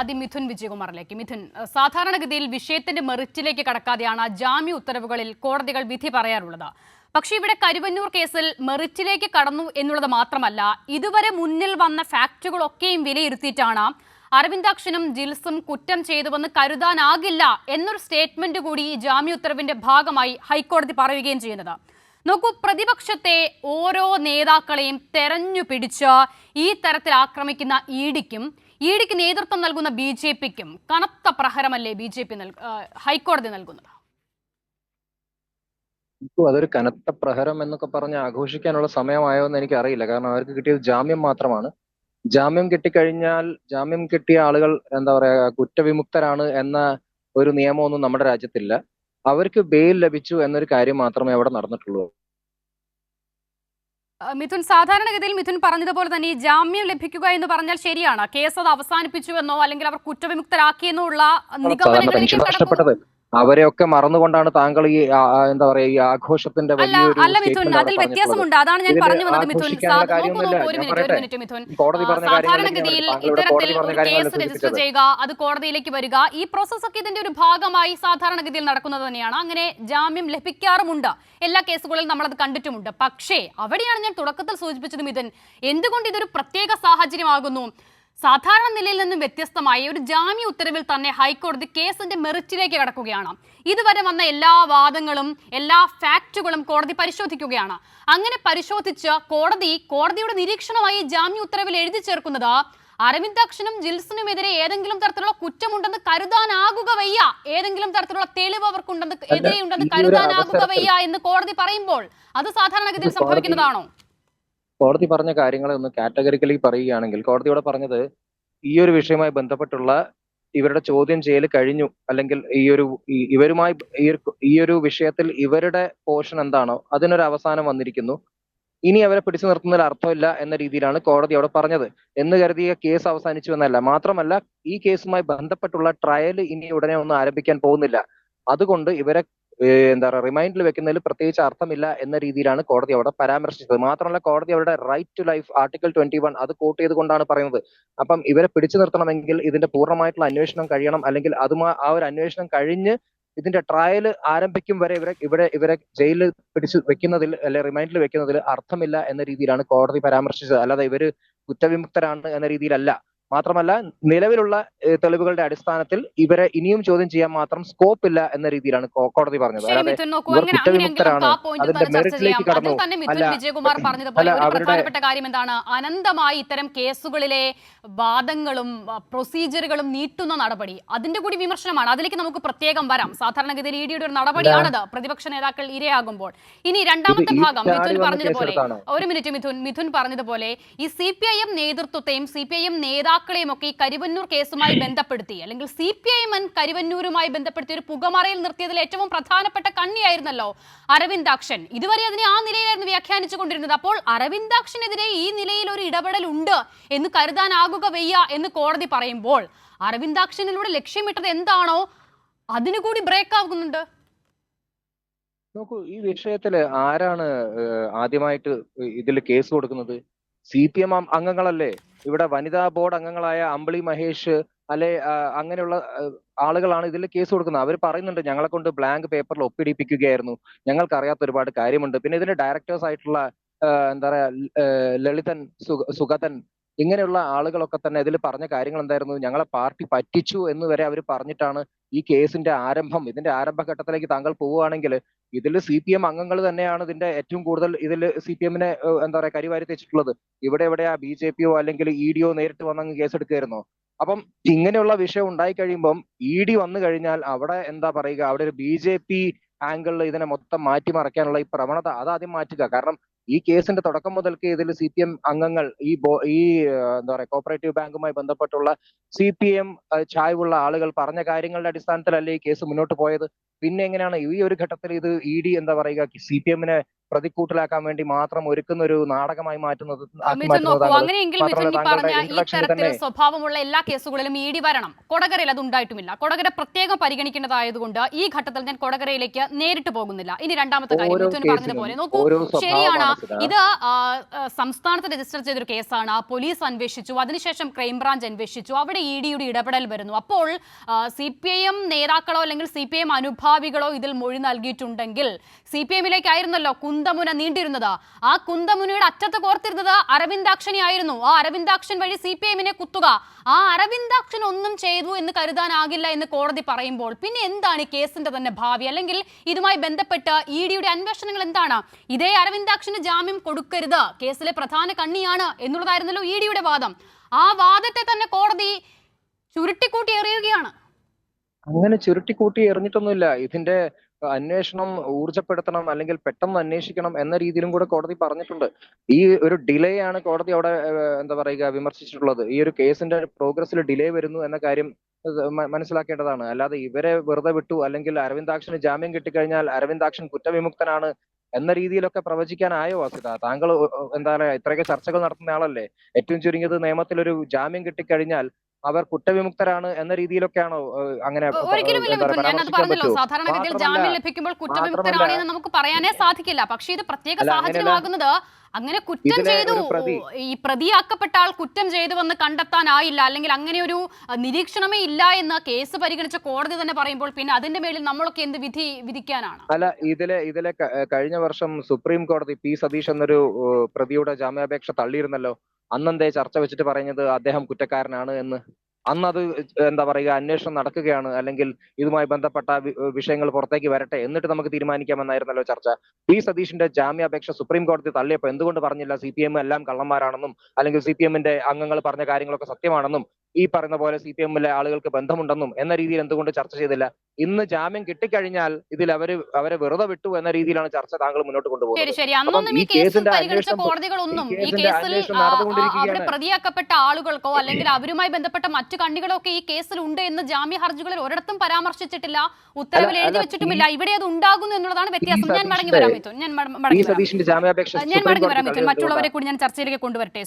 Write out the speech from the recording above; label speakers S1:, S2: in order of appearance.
S1: ആദ്യം മിഥുൻ വിജയകുമാറിലേക്ക്. മിഥുൻ സാധാരണഗതിയിൽ വിഷയത്തിന്റെ മെറിറ്റിലേക്ക് കടക്കാതെയാണ് ജാമ്യ ഉത്തരവുകളിൽ കോടതികൾ വിധി പറയാറുള്ളത്. പക്ഷേ ഇവിടെ കരുവന്നൂർ കേസിൽ മെറിറ്റിലേക്ക് കടന്നു എന്നുള്ളത് മാത്രമല്ല ഇതുവരെ മുന്നിൽ വന്ന ഫാക്റ്റുകളൊക്കെയും വിലയിരുത്തിയിട്ടാണ് അരവിന്ദാക്ഷനും ജിൽസും കുറ്റം ചെയ്തുവെന്ന് കരുതാനാകില്ല എന്നൊരു സ്റ്റേറ്റ്മെന്റ് കൂടി ഈ ജാമ്യ ഉത്തരവിന്റെ ഭാഗമായി ഹൈക്കോടതി പറയുകയും ചെയ്യുന്നത്. നോക്കൂ പ്രതിപക്ഷത്തെ ഓരോ നേതാക്കളെയും തെരഞ്ഞു പിടിച്ച് ഈ തരത്തിൽ ആക്രമിക്കുന്ന ഇ ഡിക്കും ഇ ഡിക്ക് നേതൃത്വം നൽകുന്ന ബി ജെ പിക്കും കനത്ത പ്രഹരമല്ലേ ബി ജെ പി ഹൈക്കോടതി നൽകുന്നത്?
S2: അതൊരു കനത്ത പ്രഹരം എന്നൊക്കെ പറഞ്ഞ് ആഘോഷിക്കാനുള്ള സമയമായോ എന്ന് എനിക്ക് അറിയില്ല കാരണം അവർക്ക് കിട്ടിയത് ജാമ്യം മാത്രമാണ്. ജാമ്യം കിട്ടിക്കഴിഞ്ഞാൽ ജാമ്യം കിട്ടിയ ആളുകൾ എന്താ പറയാ കുറ്റവിമുക്തരാണ് എന്ന ഒരു നിയമമൊന്നും നമ്മുടെ രാജ്യത്തില്ല. അവർക്ക് ബെയിൽ ലഭിച്ചു എന്നൊരു കാര്യം മാത്രമേ അവിടെ നടന്നിട്ടുള്ളൂ.
S1: മിഥുൻ സാധാരണഗതിയിൽ മിഥുൻ പറഞ്ഞതുപോലെ തന്നെ ഈ ജാമ്യം ലഭിക്കുക എന്ന് പറഞ്ഞാൽ ശരിയാണ്. കേസ് അത് അവസാനിപ്പിച്ചു എന്നോ അല്ലെങ്കിൽ അവർ കുറ്റവിമുക്തരാക്കിയെന്നോ ഉള്ള നിഗമനങ്ങളിലേക്ക്
S2: അവരെയൊക്കെ മറന്നുകൊണ്ടാണ് താങ്കൾ ഈ എന്താ പറയാ ഈ ആഘോഷത്തിന്റെ വലിയൊരു
S1: അല്ല മിഥുൻ അതിൽ വ്യത്യാസമുണ്ട്. അതാണ് ഞാൻ പറഞ്ഞു വന്നത് മിഥുൻ. സാധാരണഗതിയിൽ ഇത്തരത്തിൽ കേസ് രജിസ്റ്റർ ചെയ്യുക അത് കോടതിയിലേക്ക് വരിക ഈ പ്രോസസ് ഒക്കെ ഇതിന്റെ ഒരു ഭാഗമായി സാധാരണഗതിയിൽ നടക്കുന്നത് തന്നെയാണ്. അങ്ങനെ ജാമ്യം ലഭിക്കാറുമുണ്ട്. എല്ലാ കേസുകളിലും നമ്മൾ അത് കണ്ടിട്ടുമുണ്ട്. പക്ഷേ അവിടെയാണ് ഞാൻ തുടക്കത്തിൽ സൂചിപ്പിച്ചത് മിഥുൻ. എന്തുകൊണ്ട് ഇതൊരു പ്രത്യേക സാഹചര്യമാകുന്നു? സാധാരണ നിലയിൽ നിന്നും വ്യത്യസ്തമായി ഒരു ജാമ്യ ഉത്തരവിൽ തന്നെ ഹൈക്കോടതി കേസിന്റെ മെറിറ്റിലേക്ക് കടക്കുകയാണ്. ഇതുവരെ വന്ന എല്ലാ വാദങ്ങളും എല്ലാ ഫാക്റ്റുകളും കോടതി പരിശോധിക്കുകയാണ്. അങ്ങനെ പരിശോധിച്ച് കോടതി കോടതിയുടെ നിരീക്ഷണമായി ജാമ്യ ഉത്തരവിൽ എഴുതി ചേർക്കുന്നത് അരവിന്ദാക്ഷനും ജിൽസിനുമെതിരെ ഏതെങ്കിലും തരത്തിലുള്ള കുറ്റമുണ്ടെന്ന് കരുതാനാകുക വയ്യ. ഏതെങ്കിലും തരത്തിലുള്ള തെളിവ് അവർക്കുണ്ടെന്ന് എതിരെയുണ്ടെന്ന് കരുതാനാകുക വയ്യ എന്ന് കോടതി പറയുമ്പോൾ അത് സാധാരണഗതിയിൽ സംഭവിക്കുന്നതാണോ?
S2: കോടതി പറഞ്ഞ കാര്യങ്ങളെ ഒന്ന് കാറ്റഗറിക്കലി പറയുകയാണെങ്കിൽ കോടതി ഇവിടെ പറഞ്ഞത് ഈ ഒരു വിഷയവുമായി ബന്ധപ്പെട്ടുള്ള ഇവരുടെ ചോദ്യം ചെയ്യൽ കഴിഞ്ഞു അല്ലെങ്കിൽ ഈ ഒരു ഇവരുമായി ഈ ഒരു- വിഷയത്തിൽ ഇവരുടെ പോർഷൻ എന്താണോ അതിനൊരു അവസാനം വന്നിരിക്കുന്നു. ഇനി അവരെ പിടിച്ചു നിർത്തുന്നതിൽ അർത്ഥമില്ല എന്ന രീതിയിലാണ് കോടതി അവിടെ പറഞ്ഞത്. എന്ന് കരുതിയ കേസ് അവസാനിച്ചു എന്നല്ല. മാത്രമല്ല ഈ കേസുമായി ബന്ധപ്പെട്ടുള്ള ട്രയൽ ഇനി ഉടനെ ഒന്നും ആരംഭിക്കാൻ പോകുന്നില്ല. അതുകൊണ്ട് ഇവരെ എന്താ പറയുക റിമൈൻഡിൽ വെക്കുന്നതിൽ പ്രത്യേകിച്ച് അർത്ഥമില്ല എന്ന രീതിയിലാണ് കോടതി അവിടെ പരാമർശിച്ചത്. മാത്രമല്ല കോടതി അവരുടെ right to life article twenty one അത് കോട്ട് ചെയ്തുകൊണ്ടാണ് പറയുന്നത്. അപ്പം ഇവരെ പിടിച്ചു നിർത്തണമെങ്കിൽ ഇതിന്റെ പൂർണമായിട്ടുള്ള അന്വേഷണം കഴിയണം. അല്ലെങ്കിൽ അതുമാ ആ ഒരു അന്വേഷണം കഴിഞ്ഞ് ഇതിന്റെ ട്രയൽ ആരംഭിക്കും വരെ ഇവരെ ഇവിടെ ഇവരെ ജയിലിൽ പിടിച്ചു വെക്കുന്നതിൽ അല്ലെ റിമൈൻഡിൽ വെക്കുന്നതിൽ അർത്ഥമില്ല എന്ന രീതിയിലാണ് കോടതി പരാമർശിച്ചത്. അല്ലാതെ ഇവർ കുറ്റവിമുക്തരാണ് എന്ന രീതിയിലല്ല. മാത്രമല്ല നിലവിലുള്ള തെളിവുകളുടെ അടിസ്ഥാനത്തിൽ ഇവരെ ഇനിയും ചോദ്യം ചെയ്യാൻ മാത്രം സ്കോപ്പ് ഇല്ല എന്ന രീതിയിലാണ് കോടതി പറഞ്ഞത്. അല്ലാതെ ഇവർ കുറ്റവിമുക്തരാണ്. അതിന്റെ മെറിറ്റിലേക്ക് കടന്നു. അല്ല,
S1: വിജയകുമാർ പറഞ്ഞതുപോലെ ഒരു പ്രധാനപ്പെട്ട കാര്യം എന്താണ്? അനന്തമായി ഇത്തരം കേസുകളിലെ വാദങ്ങളും പ്രൊസീജിയറുകളും നീട്ടുന്ന നടപടി. അതിന്റെ കൂടി വിമർശനമാണ്. അതിലേക്ക് നമുക്ക് പ്രത്യേകം വരാം. സാധാരണഗതിയിൽ ഇ ഡിയുടെ ഒരു നടപടിയാണത്. പ്രതിപക്ഷ നേതാക്കൾ ഇരയാകുമ്പോൾ. ഇനി രണ്ടാമത്തെ ഭാഗം മിഥുൻ പറഞ്ഞതുപോലെ? ഒരു മിനിറ്റ് മിഥുൻ മിഥുൻ പറഞ്ഞതുപോലെ ഈ സി പി ഐ എം നേതൃത്വത്തെയും സി പി ഐ എം നേതാക്കളെയും ഒക്കെ ഈ കരിവന്നൂർ കേസുമായി ബന്ധപ്പെടുത്തി. അല്ലെങ്കിൽ സി പി ഐ എം കരിവന്നൂരുമായി ബന്ധപ്പെടുത്തി ഒരു പുകമറയിൽ നിർത്തിയതിൽ ഏറ്റവും പ്രധാനപ്പെട്ട കണ്ണിയായിരുന്നല്ലോ അരവിന്ദാക്ഷൻ. ഇതുവരെ അതിനെ ആ നിലയിലായിരുന്നു വ്യാഖ്യാനിച്ചു കൊണ്ടിരുന്നത്. അപ്പോൾ അരവിന്ദാക്ഷനെതിരെ ഈ നിലയിൽ ഒരു ഇടപെടൽ ഉണ്ട് എന്ന് കരുതാനാകുക വയ്യ എന്ന് കോടതി പറയുമ്പോൾ അരവിന്ദാക്ഷനിലൂടെ ലക്ഷ്യമിട്ടത് എന്താണോ അതിനു കൂടി ബ്രേക്ക് ആകുന്നുണ്ട്
S2: നോക്കൂ ഈ വിഷയത്തിൽ ആരാണ് ആദ്യമായിട്ട് ഇതിൽ കേസ് കൊടുക്കുന്നത്? സി പി എം അംഗങ്ങളല്ലേ? ഇവിടെ വനിതാ ബോർഡ് അംഗങ്ങളായ അമ്പിളി മഹേഷ് അല്ലെ അങ്ങനെയുള്ള ആളുകളാണ് ഇതിൽ കേസ് കൊടുക്കുന്നത്. അവർ പറയുന്നുണ്ട് ഞങ്ങളെ കൊണ്ട് ബ്ലാങ്ക് പേപ്പറിൽ ഒപ്പിടിപ്പിക്കുകയായിരുന്നു. ഞങ്ങൾക്ക് അറിയാത്ത ഒരുപാട് കാര്യമുണ്ട്. പിന്നെ ഇതിന്റെ ഡയറക്ടേഴ്സ് ആയിട്ടുള്ള എന്താ പറയാ ലളിതൻ സുഗതൻ ഇങ്ങനെയുള്ള ആളുകളൊക്കെ തന്നെ ഇതിൽ പറഞ്ഞ കാര്യങ്ങൾ എന്തായിരുന്നു ഞങ്ങളെ പാർട്ടി പറ്റിച്ചു എന്ന് വരെ അവർ പറഞ്ഞിട്ടാണ് ഈ കേസിന്റെ ആരംഭം. ഇതിന്റെ ആരംഭഘട്ടത്തിലേക്ക് താങ്കൾ പോവുകയാണെങ്കിൽ ഇതിൽ സി പി എം അംഗങ്ങൾ തന്നെയാണ് ഇതിന്റെ ഏറ്റവും കൂടുതൽ ഇതിൽ സി പി എമ്മിനെ എന്താ പറയാ കരിവാരി തെച്ചിട്ടുള്ളത്. ഇവിടെ എവിടെയാ ബി ജെ പിയോ അല്ലെങ്കിൽ ഇ ഡിയോ നേരിട്ട് വന്നങ്ങ് കേസെടുക്കുകയായിരുന്നോ. അപ്പം ഇങ്ങനെയുള്ള വിഷയം ഉണ്ടായി കഴിയുമ്പം ഇ ഡി വന്നു കഴിഞ്ഞാൽ അവിടെ എന്താ പറയുക അവിടെ ഒരു ബി ജെ പി ആംഗിളിൽ ഇതിനെ മൊത്തം മാറ്റിമറിക്കാനുള്ള ഈ പ്രവണത അതാദ്യം മാറ്റുക. കാരണം ഈ കേസിന്റെ തുടക്കം മുതൽക്ക് ഇതിൽ സി പി എം അംഗങ്ങൾ ഈ ഈ എന്താ പറയുക കോപ്പറേറ്റീവ് ബാങ്കുമായി ബന്ധപ്പെട്ടുള്ള സി പി എം ചായ്വുള്ള ആളുകൾ പറഞ്ഞ കാര്യങ്ങളുടെ അടിസ്ഥാനത്തിലല്ലേ ഈ കേസ് മുന്നോട്ട് പോയത്? പിന്നെ എങ്ങനെയാണ് ഈ ഒരു ഘട്ടത്തിൽ ഇത് ഇ ഡി എന്താ പറയുക സി പി എമ്മിനെ പ്രതിക്കൂട്ടിലാക്കാൻ വേണ്ടി മാത്രം ഒരുക്കുന്ന ഒരു നാടകമായി മാറ്റുന്നത്
S1: അങ്ങനെയെങ്കിൽ സ്വഭാവമുള്ള എല്ലാ കേസുകളിലും ഇ ഡി വരണം. കൊടകരയിൽ അത് ഉണ്ടായിട്ടുമില്ല. കൊടകര പ്രത്യേകം പരിഗണിക്കേണ്ടതായതുകൊണ്ട് ഈ ഘട്ടത്തിൽ ഞാൻ കൊടകരയിലേക്ക് നേരിട്ട് പോകുന്നില്ല. ഇനി രണ്ടാമത്തെ കാര്യം മിഥുൻ പറഞ്ഞതുപോലെ നോക്കൂ ശരിയാണ്. ഇത് സംസ്ഥാനത്ത് രജിസ്റ്റർ ചെയ്തൊരു കേസാണ്. പോലീസ് അന്വേഷിച്ചു. അതിനുശേഷം ക്രൈംബ്രാഞ്ച് അന്വേഷിച്ചു. അവിടെ ഇ ഡിയുടെ ഇടപെടൽ വരുന്നു. അപ്പോൾ സി പി ഐ എം നേതാക്കളോ അല്ലെങ്കിൽ സി പി ഐ എം അനുഭാവികളോ ഇതിൽ മൊഴി നൽകിയിട്ടുണ്ടെങ്കിൽ സി പി എമ്മിലേക്കായിരുന്നല്ലോ കുന്തമുന നീണ്ടിരുന്നത്. ആ കുന്തമുനയുടെ അറ്റത്ത് കോർത്തിരുന്നത് അരവിന്ദാക്ഷനെ ആയിരുന്നു. ആ അരവിന്ദാക്ഷൻ വഴി സി പി എമ്മിനെ കുത്തുക. ആ അരവിന്ദാക്ഷൻ ഒന്നും ചെയ്തു എന്ന് കരുതാനാകില്ല എന്ന് കോടതി പറയുമ്പോൾ പിന്നെ എന്താണ് ഈ കേസിന്റെ തന്നെ ഭാവി? അല്ലെങ്കിൽ ഇതുമായി ബന്ധപ്പെട്ട് ഇ ഡിയുടെ അന്വേഷണങ്ങൾ എന്താണ്? ഇതേ അരവിന്ദാക്ഷന് ജാമ്യം കൊടുക്കരുത്. കേസിലെ പ്രധാന കണ്ണിയാണ് എന്നുള്ളതായിരുന്നല്ലോ ഇ ഡിയുടെ വാദം. ആ വാദത്തെ തന്നെ കോടതി ചുരുട്ടിക്കൂട്ടി എറിയുകയാണ്.
S2: അങ്ങനെ ചുരുട്ടിക്കൂട്ടി എറിഞ്ഞിട്ടൊന്നുമില്ല. ഇതിന്റെ അന്വേഷണം ഊർജപ്പെടുത്തണം അല്ലെങ്കിൽ പെട്ടെന്ന് അന്വേഷിക്കണം എന്ന രീതിയിലും കൂടെ കോടതി പറഞ്ഞിട്ടുണ്ട്. ഈ ഒരു ഡിലേ ആണ് കോടതി അവിടെ എന്താ പറയുക വിമർശിച്ചിട്ടുള്ളത്. ഈ ഒരു കേസിന്റെ പ്രോഗ്രസ്സിൽ ഡിലേ വരുന്നു എന്ന കാര്യം മനസ്സിലാക്കേണ്ടതാണ്. അല്ലാതെ ഇവരെ വെറുതെ വിട്ടു അല്ലെങ്കിൽ അരവിന്ദാക്ഷന് ജാമ്യം കിട്ടിക്കഴിഞ്ഞാൽ അരവിന്ദാക്ഷൻ കുറ്റവിമുക്തനാണ് എന്ന രീതിയിലൊക്കെ പ്രവചിക്കാനായോ വസിത താങ്കൾ എന്താ പറയാ ഇത്രയൊക്കെ ചർച്ചകൾ നടത്തുന്ന ആളല്ലേ? ഏറ്റവും ചുരുങ്ങിയത് നിയമത്തിൽ ഒരു ജാമ്യം കിട്ടിക്കഴിഞ്ഞാൽ അവർ കുറ്റവിമുക്തരാണ് എന്ന രീതിയിലൊക്കെയാണോ അങ്ങനെ
S1: ഒരിക്കലുമില്ല മിഥുൻ
S2: പറയാ,
S1: പറഞ്ഞല്ലോ. സാധാരണഗതിയിൽ ജാമ്യം ലഭിക്കുമ്പോൾ
S2: കുറ്റവിമുക്തരാണ്
S1: എന്ന് നമുക്ക് പറയാനേ സാധിക്കില്ല. പക്ഷേ ഇത് പ്രത്യേക. സാഹചര്യമാകുന്നത് അങ്ങനെ കുറ്റം ചെയ്തു. ഈ പ്രതിയാക്കപ്പെട്ട ആൾ കുറ്റം ചെയ്തുവെന്ന് കണ്ടെത്താനായില്ല. അല്ലെങ്കിൽ അങ്ങനെ ഒരു നിരീക്ഷണമേ ഇല്ല എന്ന് കേസ് പരിഗണിച്ച കോടതി തന്നെ പറയുമ്പോൾ പിന്നെ അതിന്റെ മേളിൽ നമ്മളൊക്കെ എന്ത് വിധി വിധിക്കാനാണ്?
S2: അല്ല ഇതിലെ ഇതിലെ കഴിഞ്ഞ വർഷം സുപ്രീം കോടതി പി സതീഷ് എന്നൊരു പ്രതിയുടെ ജാമ്യാപേക്ഷ തള്ളിയിരുന്നല്ലോ. അന്നെന്തേ ചർച്ച വെച്ചിട്ട് പറഞ്ഞത് അദ്ദേഹം കുറ്റക്കാരനാണ് എന്ന്. അന്ന് അത് എന്താ പറയുക അന്വേഷണം നടക്കുകയാണ്. അല്ലെങ്കിൽ ഇതുമായി ബന്ധപ്പെട്ട വിഷയങ്ങൾ പുറത്തേക്ക് വരട്ടെ എന്നിട്ട് നമുക്ക് തീരുമാനിക്കാമെന്നായിരുന്നല്ലോ ചർച്ച. പി സതീഷിന്റെ ജാമ്യാപേക്ഷ സുപ്രീം കോടതി തള്ളിയപ്പോൾ എന്തുകൊണ്ട് പറഞ്ഞില്ല? സി പി എം എല്ലാം കള്ളന്മാരാണെന്നും അല്ലെങ്കിൽ സി പി എമ്മിന്റെ അംഗങ്ങൾ പറഞ്ഞ കാര്യങ്ങളൊക്കെ സത്യമാണെന്നും ഈ പറയുന്ന പോലെ സി പി എമ്മിലെ ആളുകൾക്ക് ബന്ധമുണ്ടെന്നും എന്ന രീതിയിൽ എന്തുകൊണ്ട് ചർച്ച ചെയ്തില്ല? ഇന്ന് ജാമ്യം കിട്ടിക്കഴിഞ്ഞാൽ ഇതിൽ അവർ അവരെ വെറുതെ വിട്ടു എന്ന രീതിയിലാണ് ചർച്ച താങ്കൾ മുന്നോട്ട് കൊണ്ടുപോകുന്നത്.
S1: ഈ
S2: കേസിന്റെ അന്വേഷണം- നടന്നുകൊണ്ടിരിക്കുകയാണ്.
S1: പ്രതിയാക്കപ്പെട്ട ആളുകൾക്കോ അല്ലെങ്കിൽ അവരുമായി ബന്ധപ്പെട്ട മറ്റു കണ്ണികളൊക്കെ ഈ കേസിൽ ഉണ്ട് എന്ന് ജാമ്യ ഹർജികളിൽ ഒരിടത്തും പരാമർശിച്ചിട്ടില്ല ഉത്തരവിൽ എഴുതി വെച്ചിട്ടുമില്ല. ഇവിടെ അത് ഉണ്ടാകുന്നു എന്നുള്ളതാണ് വ്യത്യാസം. ഞാൻ മടങ്ങി
S2: വരാൻ
S1: വരാം മിഥുൻ. ഞാൻ മടങ്ങി വരാം.
S2: പറ്റും
S1: ഞാൻ മടങ്ങി
S2: കോടതി
S1: വരാം മിഥുൻ. മറ്റുള്ളവരെ കൂടി ഞാൻ ചർച്ചയിലേക്ക് കൊണ്ടുവരട്ടെ.